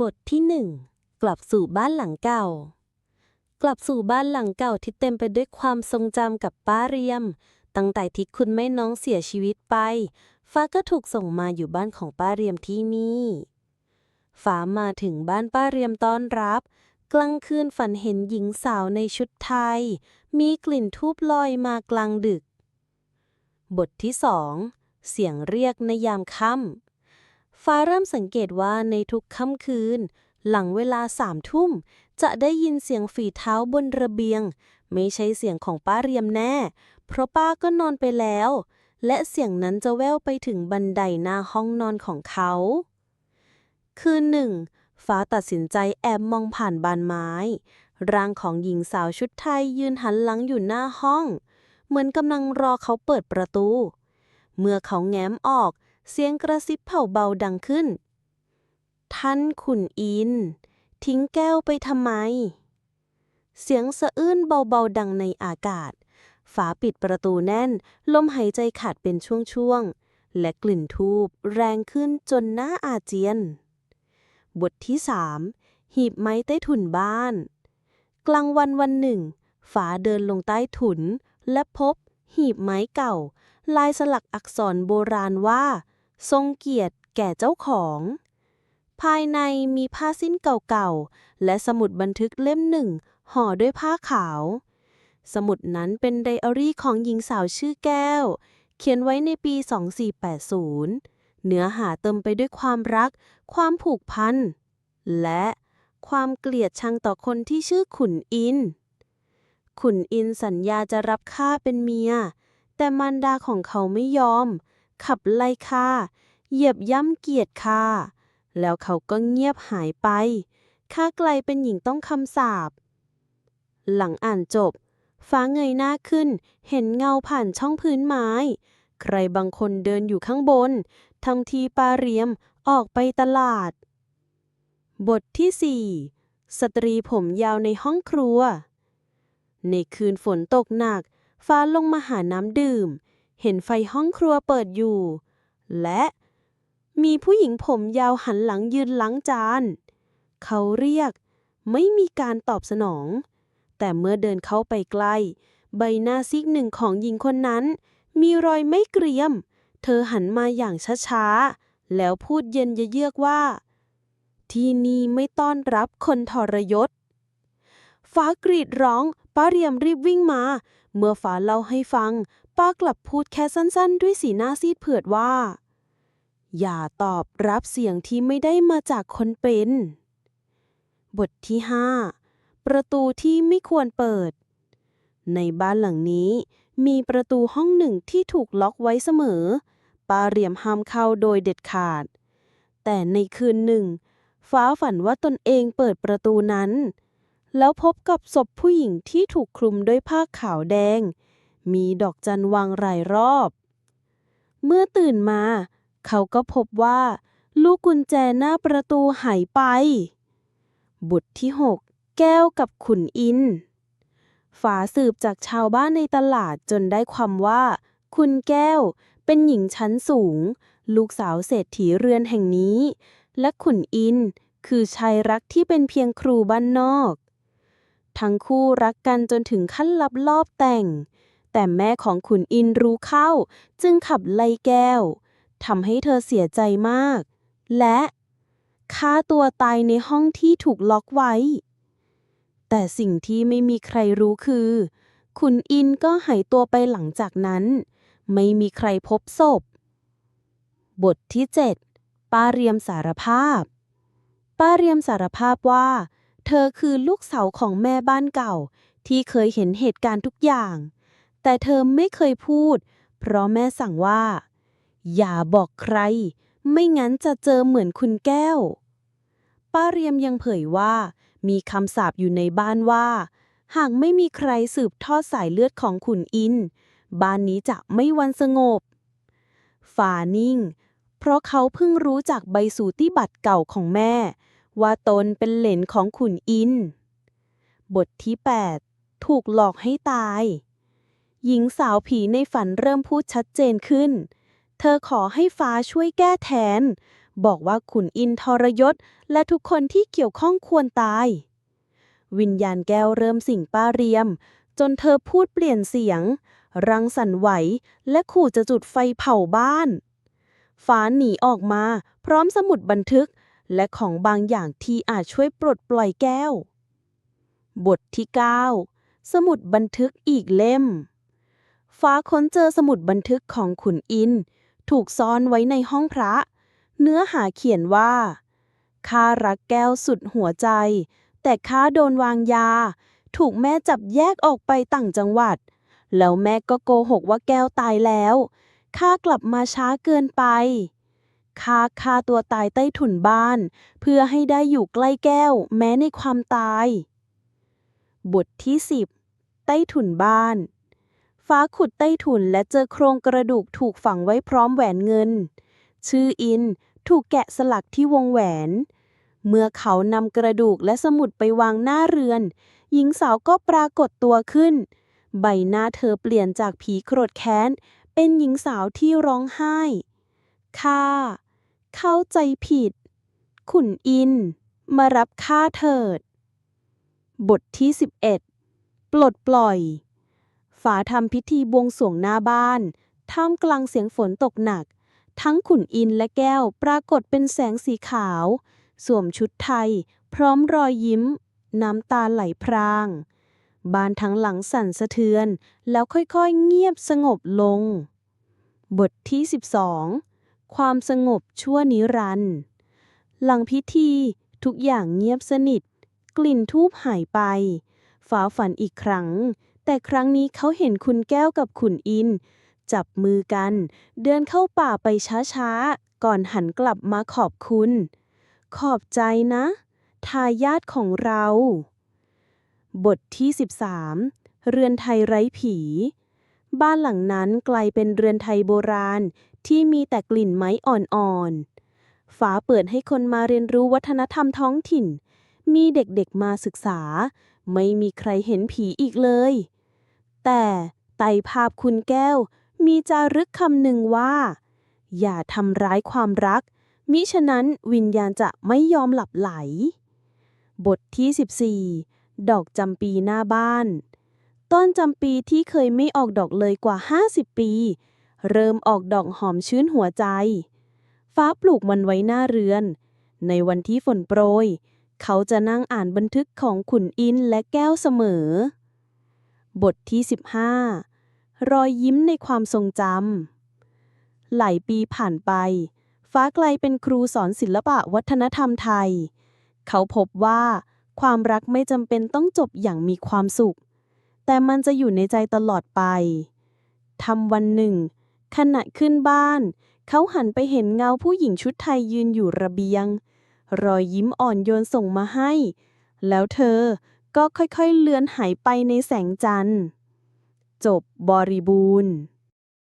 บทที่หนึ่งกลับสู่บ้านหลังเก่า กลับสู่บ้านหลังเก่าที่เต็มไปด้วยความทรงจำกับป้าเรียม ตั้งแต่ที่คุณแม่น้องเสียชีวิตไป ฟ้าก็ถูกส่งมาอยู่บ้านของป้าเรียมที่นี่ ฟ้ามาถึงบ้านป้าเรียมต้อนรับ กลางคืนฝันเห็นหญิงสาวในชุดไทย มีกลิ่นทูบลอยมากลางดึก บทที่สองเสียงเรียกในยามค่ำ ฟ้าเริ่มสังเกตว่าในทุกค่ำคืน หลังเวลาสามทุ่ม จะได้ยินเสียงฝีเท้าบนระเบียง ไม่ใช่เสียงของป้าเรียมแน่ เพราะป้าก็นอนไปแล้ว และเสียงนั้นจะแว่วไปถึงบันไดหน้าห้องนอนของเขา คืนหนึ่ง ฟ้าตัดสินใจแอบมองผ่านบานไม้ ร่างของหญิงสาวชุดไทยยืนหันหลังอยู่หน้าห้อง เหมือนกำลังรอเขาเปิดประตู เมื่อเขาแง้มออก เสียงกระซิบเผ่าเบาดังขึ้น ท่านขุนอิน ทิ้งแก้วไปทำไม เสียงสะอื้นเบาๆดังในอากาศ ฝาปิดประตูแน่น ลมหายใจขาดเป็นช่วงๆ และกลิ่นทูบแรงขึ้นจนหน้าอาเจียน บทที่สามหีบไม้ใต้ถุนบ้าน กลางวันวันหนึ่ง ฝาเดินลงใต้ถุนและพบหีบไม้เก่า ลายสลักอักษรโบราณว่า ทรงเกียรติแก่เจ้าของ ภายในมีผ้าสิ้นเก่าๆ และสมุดบันทึกเล่มหนึ่งห่อด้วยผ้าขาว สมุดนั้นเป็นไดอารี่ของหญิงสาวชื่อแก้ว เขียนไว้ในปี 2480 เนื้อหาเต็มไปด้วยความรัก ความผูกพัน และความเกลียดชังต่อคนที่ชื่อขุนอิน ขุนอินสัญญาจะรับข้าเป็นเมีย แต่มารดาของเขาไม่ยอม ขับไล่ข้าเหยียบย่ำเกียรติข้าแล้วเขาก็เงียบหายไปข้ากลายเป็นหญิงต้องคำสาป หลังอ่านจบ ฟ้าเงยหน้าขึ้น เห็นเงาผ่านช่องพื้นไม้ ใครบางคนเดินอยู่ข้างบนทำทีปาเรียมออกไปตลาด บทที่สี่สตรีผมยาวในห้องครัว ในคืนฝนตกหนัก ฟ้าลงมาหาน้ำดื่ม เห็นไฟห้องครัวเปิดอยู่ และมีผู้หญิงผมยาวหันหลังยืนล้างจาน เขาเรียกไม่มีการตอบสนอง แต่เมื่อเดินเข้าไปใกล้ ใบหน้าซีกหนึ่งของหญิงคนนั้น มีรอยไม่เกรียม เธอหันมาอย่างช้าๆ แล้วพูดเย็นเยือกว่า ที่นี่ไม่ต้อนรับคนทรยศ ฟ้ากรีดร้องป้าเรียมรีบวิ่งมา เมื่อฟ้าเล่าให้ฟัง ป้ากลับพูดแค่สั้นๆ ด้วยสีหน้าซีดเผือดว่า อย่าตอบรับเสียงที่ไม่ได้มาจากคนเป็น บทที่ 5 ประตูที่ไม่ควรเปิด ในบ้านหลังนี้ มีประตูห้องหนึ่งที่ถูกล็อกไว้เสมอป้าเรียมห้ามเข้าโดยเด็ดขาด แต่ในคืนหนึ่ง ฟ้าฝันว่าตนเองเปิดประตูนั้น แล้วพบกับศพผู้หญิงที่ถูกคลุมด้วยผ้าขาวแดง มีดอกจันวางรายรอบ เมื่อตื่นมา เขาก็พบว่า ลูกกุญแจหน้าประตูหายไปบทที่6แก้วกับขุนอิน ฝาสืบจากชาวบ้านในตลาดจนได้ความว่า คุณแก้วเป็นหญิงชั้นสูง ลูกสาวเศรษฐีเรือนแห่งนี้ และขุนอินคือชายรักที่เป็นเพียงครูบ้านนอก ทั้งคู่รักกันจนถึงขั้นลับลอบแต่ง แต่แม่ของขุนอินรู้เข้า จึงขับไล่แก้วทำให้เธอเสียใจมาก และฆ่าตัวตายในห้องที่ถูกล็อกไว้ แต่สิ่งที่ไม่มีใครรู้คือ ขุนอินก็หายตัวไปหลังจากนั้น ไม่มีใครพบศพ บทที่ 7 ป้าเรียมสารภาพ ป้าเรียมสารภาพว่า เธอคือลูกสาวของแม่บ้านเก่าที่เคยเห็นเหตุการณ์ทุกอย่าง แต่เธอไม่เคยพูด เพราะแม่สั่งว่า อย่าบอกใคร ไม่งั้นจะเจอเหมือนคุณแก้ว ป้าเรียมยังเผยว่า มีคำสาปอยู่ในบ้านว่า หากไม่มีใครสืบทอดสายเลือดของขุนอิน บ้านนี้จะไม่วันสงบฝ่านิ่ง เพราะเขาเพิ่งรู้จากใบสูติบัตรเก่าของแม่ ว่าตนเป็นเหลนของขุนอิน บทที่ 8 ถูกหลอกให้ตาย หญิงสาวผีในฝันเริ่มพูดชัดเจนขึ้น เธอขอให้ฟ้าช่วยแก้แทน บอกว่าขุนอินทรยศ และทุกคนที่เกี่ยวข้องควรตาย วิญญาณแก้วเริ่มสิ่งป้าเรียม จนเธอพูดเปลี่ยนเสียง รังสั่นไหว และขู่จะจุดไฟเผาบ้าน ฟ้าหนีออกมา พร้อมสมุดบันทึก และของบางอย่างที่อาจช่วยปลดปล่อยแก้ว บทที่ 9 สมุดบันทึกอีกเล่ม ฟ้าค้นเจอสมุดบันทึกของขุนอิน ถูกซ่อนไว้ในห้องพระ เนื้อหาเขียนว่า ข้ารักแก้วสุดหัวใจ แต่ข้าโดนวางยา ถูกแม่จับแยกออกไปต่างจังหวัด แล้วแม่ก็โกหกว่าแก้วตายแล้ว ข้ากลับมาช้าเกินไป ข้าฆ่าตัวตายใต้ถุนบ้าน เพื่อให้ได้อยู่ใกล้แก้วแม้ในความตาย บทที่ 10 ใต้ถุนบ้าน ฟ้าขุดใต้ถุนและเจอโครงกระดูกถูกฝังไว้พร้อมแหวนเงิน ชื่ออินถูกแกะสลักที่วงแหวน เมื่อเขานำกระดูกและสมุดไปวางหน้าเรือน หญิงสาวก็ปรากฏตัวขึ้น ใบหน้าเธอเปลี่ยนจากผีโกรธแค้น เป็นหญิงสาวที่ร้องไห้ข้าเข้าใจผิด ขุนอิน มารับข้าเถิด บทที่ 11 ปลดปล่อย ฝาทำพิธีบวงสรวงหน้าบ้าน ท่ามกลางเสียงฝนตกหนัก ทั้งขุนอินและแก้วปรากฏเป็นแสงสีขาว สวมชุดไทย พร้อมรอยยิ้ม น้ำตาไหลพราง บ้านทั้งหลังสั่นสะเทือน แล้วค่อยๆเงียบสงบลง บทที่ 12 ความสงบชั่วนิรันดร์หลังพิธีทุกอย่างเงียบสนิท กลิ่นทูบหายไปฟ้าฝันอีกครั้ง แต่ครั้งนี้เขาเห็นคุณแก้วกับขุนอิน จับมือกัน เดินเข้าป่าไปช้าๆ ก่อนหันกลับมาขอบคุณ ขอบใจนะ ทายาทของเรา บทที่ 13 เรือนไทยไร้ผี บ้านหลังนั้นกลายเป็นเรือนไทยโบราณที่มีแต่กลิ่นไม้อ่อนๆฟ้าเปิดให้คนมาเรียนรู้วัฒนธรรมท้องถิ่น มีเด็กๆมาศึกษา ไม่มีใครเห็นผีอีกเลย แต่ไต่ภาพคุณแก้ว มีจารึกคำหนึ่งว่า อย่าทำร้ายความรัก มิฉะนั้นวิญญาณจะไม่ยอมหลับไหล บทที่ 14 ดอกจำปีหน้าบ้าน ต้นจำปีที่เคยไม่ออกดอกเลยกว่า 50 ปี เริ่มออกดอกหอมชื้นหัวใจ ฟ้าปลูกมันไว้หน้าเรือน ในวันที่ฝนโปรย เขาจะนั่งอ่านบันทึกของขุนอินและแก้วเสมอ บทที่ 15 รอยยิ้มในความทรงจำ หลายปีผ่านไป ฟ้ากลายเป็นครูสอนศิลปะวัฒนธรรมไทย เขาพบว่า ความรักไม่จำเป็นต้องจบอย่างมีความสุข แต่มันจะอยู่ในใจตลอดไป ทำวันหนึ่ง ขณะขึ้นบ้าน เขาหันไปเห็นเงาผู้หญิงชุดไทยยืนอยู่ระเบียง รอยยิ้มอ่อนโยนส่งมาให้ แล้วเธอ ก็ค่อยๆเลือนหายไปในแสงจันทร์ จบบริบูรณ์